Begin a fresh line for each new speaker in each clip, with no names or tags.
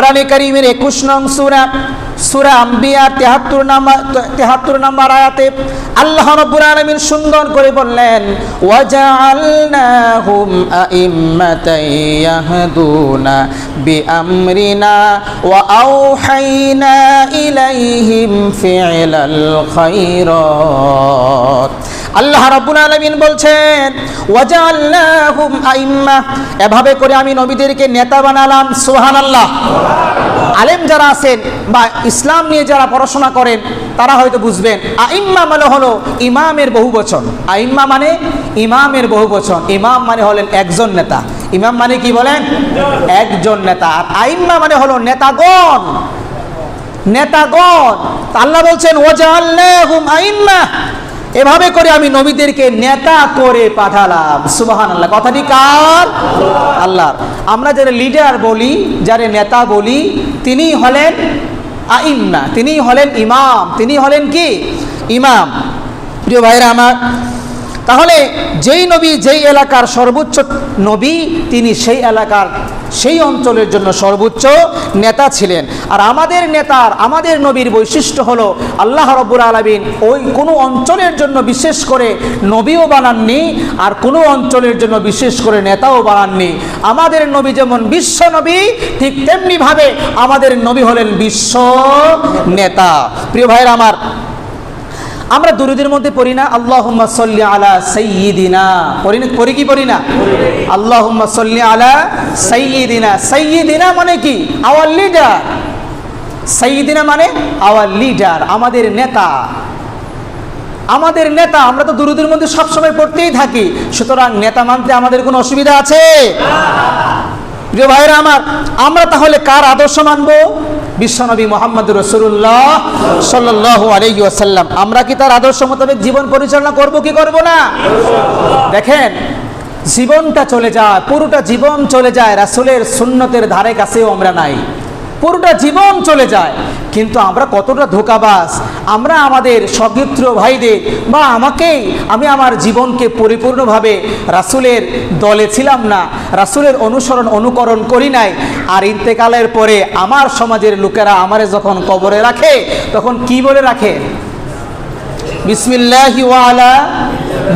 কোরআনে কারিমের একুশ নং সুরা সুরা আম্বিয়ার তেহাত্তর নাম্বার তেহাত্তর নাম্বার আয়াতে আল্লাহ রব্বুল আলামিন সুন্দর করে বললেন, ওয়াজআলনাহুম আইম্মাতান ইয়াহদুনা বিআমরিনা ওয়া আওহাইনা ইলাইহিম ফি'লাল খায়রাত। আল্লাহ রাব্বুল আলামিন বলছেন ওয়াজআলনাহুম আইম্মা। এভাবে করে আমি নবীদেরকে নেতা বানালাম, সুবহানাল্লাহ। আলেম যারা আছেন বা ইসলাম নিয়ে যারা পড়াশোনা করেন, তারা হয়তো বুঝবেন, আইম্মা মানে হলো ইমামের বহু বচন। আইম্মা মানে ইমামের বহু বচন। ইমাম মানে হলেন একজন নেতা। ইমাম মানে কি বলেন? একজন নেতা। আর আইম্মা মানে হলো নেতাগণ। নেতাগণ। আল্লাহ বলছেন ওয়াজআলনাহুম আইম্মা। এভাবে করে আমি নবীদেরকে নেতা করে পাঠালাম। সুবাহান আল্লাহ কথাটি কার আল্লাহর আমরা যারা লিডার বলি, যারে নেতা বলি, তিনি হলেন আইম্মা, তিনি হলেন ইমাম, তিনি হলেন কি? ইমাম। প্রিয় ভাইরা আমার তাহলে যেই নবী, যেই এলাকার সর্বোচ্চ নবী, তিনি সেই এলাকার সেই অঞ্চলের জন্য সর্বোচ্চ নেতা ছিলেন। আর আমাদের নেতার, আমাদের নবীর বৈশিষ্ট্য হলো আল্লাহ রব্বুর আলমিন ওই কোনো অঞ্চলের জন্য বিশেষ করে নবীও বানাননি, আর কোনো অঞ্চলের জন্য বিশেষ করে নেতাও বানাননি। আমাদের নবী যেমন বিশ্ব নবী, ঠিক তেমনিভাবে আমাদের নবী হলেন বিশ্ব নেতা। প্রিয় ভাইয়ের আমার আমরা দুরুদের মধ্যে পড়ি না আল্লাহ সল্লি আলা সৈয়দিনা পড়ি না, পড়ি কি পড়ি না? আল্লাহ সল্লি আলা সৈয়দিনা সৈয়দিনা মানে কি? আওয়ার লিডার সৈয়দিনা মানে আওয়ার লিডার আমাদের নেতা। আমাদের নেতা। আমরা তো দুরুদের মধ্যে সবসময় পড়তেই থাকি। সুতরাং নেতা মানতে আমাদের কোনো অসুবিধা আছে? প্রিয় ভাইরা আমার, আমরা তাহলে কার আদর্শ মানবো? বিশ্বনবী মোহাম্মদ রসুল্লাহ সাল্লাহ আলাইহি আসাল্লাম আমরা কি তার আদর্শ মোতাবেক জীবন পরিচালনা করব, কি করব না? দেখেন, জীবনটা চলে যায়, পুরোটা জীবন চলে যায় রাসুলের সুন্নতের ধারে কাছেও আমরা নাই। পুরোটা জীবন চলে যায়। কিন্তু আমরা কতটা ধোকাবাস আমরা আমাদের সগিত্র ভাইদের বা আমাকেই, আমি আমার জীবনকে পরিপূর্ণভাবে রাসুলের দলে ছিলাম না, রাসুলের অনুসরণ, অনুকরণ করি নাই। আর ইন্তেকালের পরে আমার সমাজের লোকেরা আমারে যখন কবরে রাখে, তখন কি বলে রাখে? বিসমিল্লাহি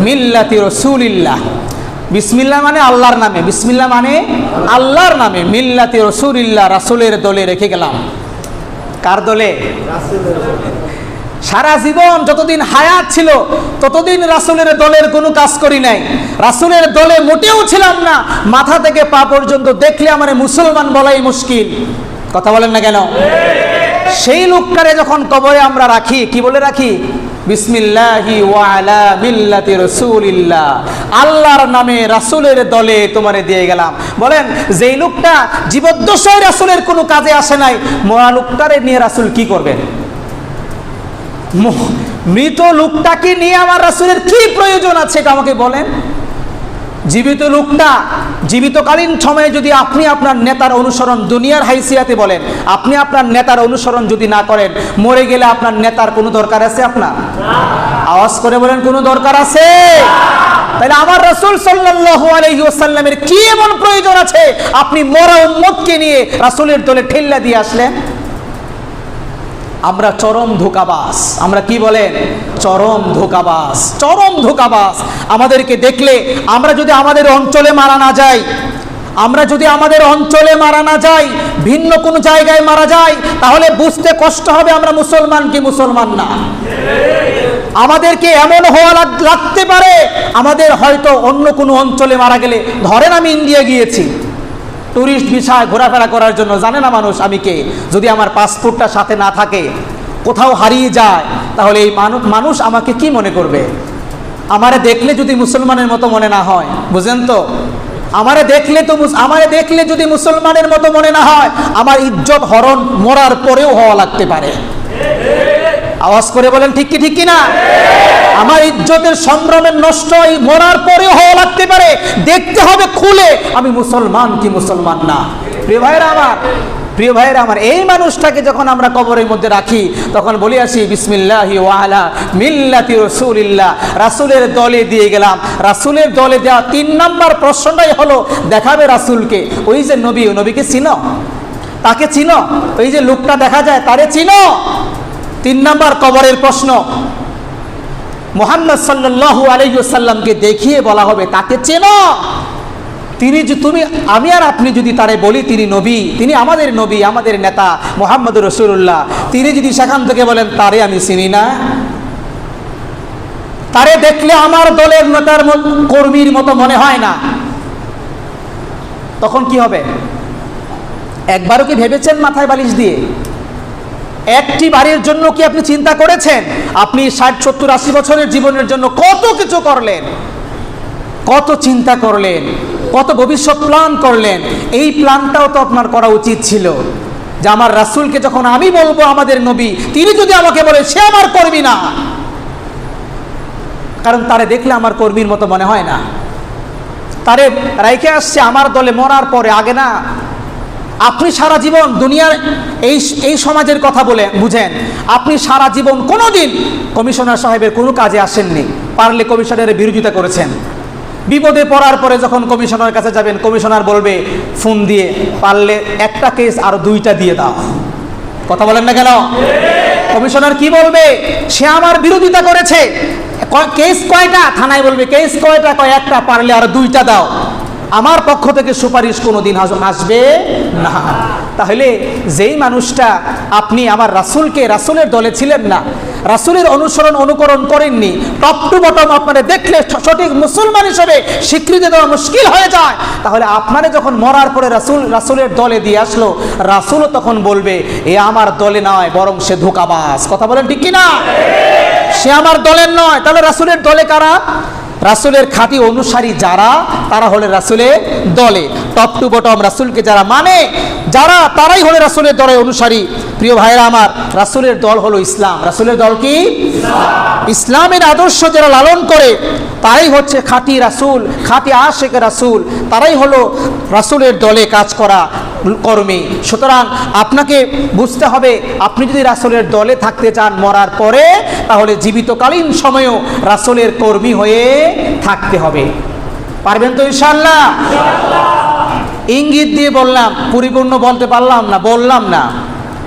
মিল্লাতি রসুলিল্লাহ। বিসমিল্লা মানে আল্লাহর নামে বিসমিল্লা মানে আল্লাহর নামে। মিল্লাতি রসুলিল্লাহ, রাসুলের দলে রেখে গেলাম। কার দলে? সারা জীবন যতদিন হায়াত ছিল, ততদিন রাসুলের দলের কোনো কাজ করি নাই। রাসুলের দলে মোটেও ছিলাম না। মাথা থেকে পা পর্যন্ত দেখলে আমার মুসলমান বলাই মুশকিল। কথা বলেন না কেন? সেই লোকটারে যখন কবরে আমরা রাখি, কি বলে রাখি? বিসমিল্লাহি ওয়ালা মিল্লাতি রসুলিল্লাহ। আল্লাহর নামে রাসুলের দলে তোমারে দিয়ে গেলাম। বলেন, যেই লোকটা জীবদ্দশায় রাসুলের কোনো কাজে আসে নাই, মরা লোকটারে নিয়ে রাসুল কি করবেন মৃত লোকটাকে নিয়ে আমার রাসুলের কি প্রয়োজন আছে এটা আমাকে বলেন। জীবিত লোকটা জীবিতকালীন সময়ে যদি আপনি আপনার নেতার অনুসরণ দুনিয়ার হাইসিয়াতে বলেন, আপনি আপনার নেতার অনুসরণ যদি না করেন, মরে গেলে আপনার নেতার কোনো দরকার আছে আপনার? আওয়াজ করে বলেন, কোনো দরকার আছে? তাহলে আমার রাসূল সাল্লাল্লাহু আলাইহি ওয়াসাল্লামের কি এমন প্রয়োজন আছে? আপনি মরা উম্মতকে নিয়ে রাসূলের দলে ঠেল্লা দিয়ে আসলেন? আমরা চরম ধোকাবাস আমরা কি বলেন? চরম ধোকাবাস চরম ধোকাবাস আমাদেরকে দেখলে আমরা যদি আমাদের অঞ্চলে মারা না যাই, আমরা যদি আমাদের অঞ্চলে মারা না যাই, ভিন্ন কোনো জায়গায় মারা যাই, তাহলে বুঝতে কষ্ট হবে আমরা মুসলমান কি মুসলমান না। আমাদেরকে এমন হওয়া লাগতে পারে, আমাদের হয়তো অন্য কোনো অঞ্চলে মারা গেলে। ধরেন আমি ইন্ডিয়া গিয়েছি ট্যুরিস্ট ভিসায় ঘোরাফেরা করার জন্য। জানে না মানুষ আমি কে? যদি আমার পাসপোর্টটা সাথে না থাকে কোথাও হারিয়ে যায়, তাহলে এই মানুষ আমাকে কি মনে করবে? আমারে দেখলে যদি মুসলমানের মতো মনে না হয়, বুঝেন তো? আমারে দেখলে তো আমারে দেখলে যদি মুসলমানের মতো মনে না হয়, আমার ইজ্জত হরণ মরার পরেও হওয়া লাগতে পারে। আওয়াজ করে বলেন, ঠিক কি ঠিক কি না? আমার ইজ্জতের সম্ভ্রমের নষ্ট এই মরার পরেও হওয়া লাগতে পারে। দেখতে হবে, খুলে, আমি মুসলমান কি মুসলমান না? প্রিয় ভাইয়েরা আমার প্রিয় ভাইয়েরা, আমার এই মানুষটাকে যখন আমরা কবরের মধ্যে রাখি, তখন বলি আসি, বিসমিল্লাহি ওয়ালা মিল্লাতি রসুলিল্লাহ। রাসুলের দলে দিয়ে গেলাম। রাসুলের দলে দেওয়া তিন নম্বর প্রশ্নটাই হলো, দেখাবে রাসুলকে? ওই যে নবী নবীকে চিনো? তাকে চিনো? এই যে লোকটা দেখা যায়, তারে চিনো? তিন নাম্বার কবরের প্রশ্ন, মোহাম্মদ সাল্লাল্লাহু আলাইসাল্লামকে দেখিয়ে বলা হবে, তাকে চেনো? তিনি যে তুমি, আমি আর আপনি যদি তারে বলি তিনি নবী, তিনি আমাদের নবী, আমাদের নেতা, মোহাম্মদ রসুল্লাহ তিনি যদি সেখান থেকে বলেন, তারে আমি চিনি না। তারে দেখলে আমার দলের নেতার কর্মীর মতো মনে হয় না। তখন কি হবে? একবারও কি ভেবেছেন মাথায় বালিশ দিয়ে? একটি বাড়ির জন্য কি আপনি চিন্তা করেছেন? আপনি ষাট, সত্তর, আশি বছরের জীবনের জন্য কত কিছু করলেন? কত চিন্তা করলেন, কত ভবিষ্যৎ প্ল্যান করলেন, এই প্ল্যানটাও তো আপনার করা উচিত ছিল। যে আমার রাসূলকে যখন আমি বলব আমাদের নবী, তিনি যদি আমাকে বলে, সে আমার কর্মী না। কারণ তারে দেখলে আমার কর্মীর মতো মনে হয় না। তারে রাইখে আসছে, আমার দলে মরার পরে আগে না। আপনি সারা জীবন দুনিয়ার এই এই সমাজের কথা বলে, বুঝেন, আপনি সারা জীবন কোনো দিন কমিশনার সাহেবের কোনো কাজে আসেননি, পারলে কমিশনারের বিরোধিতা করেছেন। বিপদে পড়ার পরে যখন কমিশনার কাছে যাবেন, কমিশনার বলবে, ফোন দিয়ে পারলে একটা কেস আর দুইটা দিয়ে দাও। কথা বলেন না কেন? কমিশনার কি বলবে? সে আমার বিরোধিতা করেছে। কেস কয়টা? থানায় বলবে, কেস কয়টা? কয়, একটা পারলে আর দুইটা দাও। আমার পক্ষ থেকে সুপারিশ কোনোদিন আস- আসবে না। তাহলে যেই মানুষটা আপনি আমার রাসূলকে, রাসূলের দলে ছিলেন না রাসূলের অনুসরণ, অনুকরণ করেননি। টপ টু বটম আপনারা দেখলে সঠিক মুসলমান হিসেবে স্বীকৃতি দেওয়া মুশকিল হয়ে যায়। তাহলে আপনারে যখন মরার পরে রাসুল, রাসুলের দলে দিয়ে আসলো, রাসূলও তখন বলবে, এ আমার দলে নয়, বরং সে ধোকাবাজ। কথা বলেন ঠিক কি না সে আমার দলের নয়। তাহলে রাসূলের দলে কারা? রাসূলের খাঁটি অনুসারী যারা, তারা হলে রাসূলের দলে। টপ টু বটম রাসূলকে যারা মানে যারা, তারাই হলে রাসূলের দলের অনুসারী। প্রিয় ভাইরা আমার, রাসূলের দল হলো ইসলাম। রাসূলের দল কি? ইসলামের আদর্শ যারা লালন করে, তারাই হচ্ছে খাঁটি রাসূল, খাঁটি আশেক রাসূল। তারাই হলো রাসূলের দলে কাজ করা কর্মী। সুতরাং আপনাকে বুঝতে হবে, আপনি যদি রাসুলের দলে থাকতে চান মরার পরে, তাহলে জীবিতকালীন সময়েও রাসূলের কর্মী হয়ে থাকতে হবে। পারবেন তো ইনশাল্লাহ ইঙ্গিত দিয়ে বললাম, পরিপূর্ণ বলতে পারলাম না, বললাম না।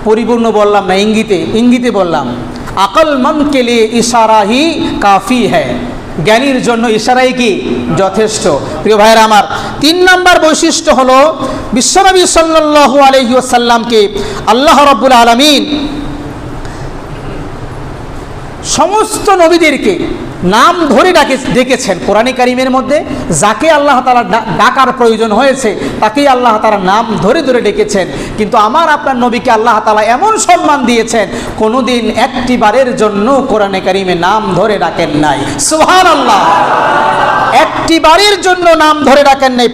পরিপূর্ণ বললাম না, ইঙ্গিতে ইঙ্গিতে বললাম। আকল মন কে লিয়ে ইশারা হি কাফি হ্যায়। জ্ঞানীর জন্য ইশারাই কি? যথেষ্ট। প্রিয় ভাইয়েরা আমার, তিন নম্বর বৈশিষ্ট্য হলো, বিশ্বনবী সাল্লাল্লাহু আলাইহি ওয়াসাল্লামকে আল্লাহ রাব্বুল আলামিন সমস্ত নবীদেরকে নাম ধরে ডাকে, ডেকেছেন। কোরআনে কারিমের মধ্যে যাকে আল্লাহ তালা ডাকার প্রয়োজন হয়েছে, তাকেই আল্লাহ তালা নাম ধরে ধরে ডেকেছেন। কিন্তু আমার আপনার নবীকে আল্লাহ তালা এমন সম্মান দিয়েছেন, কোনোদিন একটি বারের জন্য কোরআনে কারিমে নাম ধরে ডাকেন নাই। সুহান আল্লাহ একটি বারের জন্য নাম ধরে ডাকেন নাই।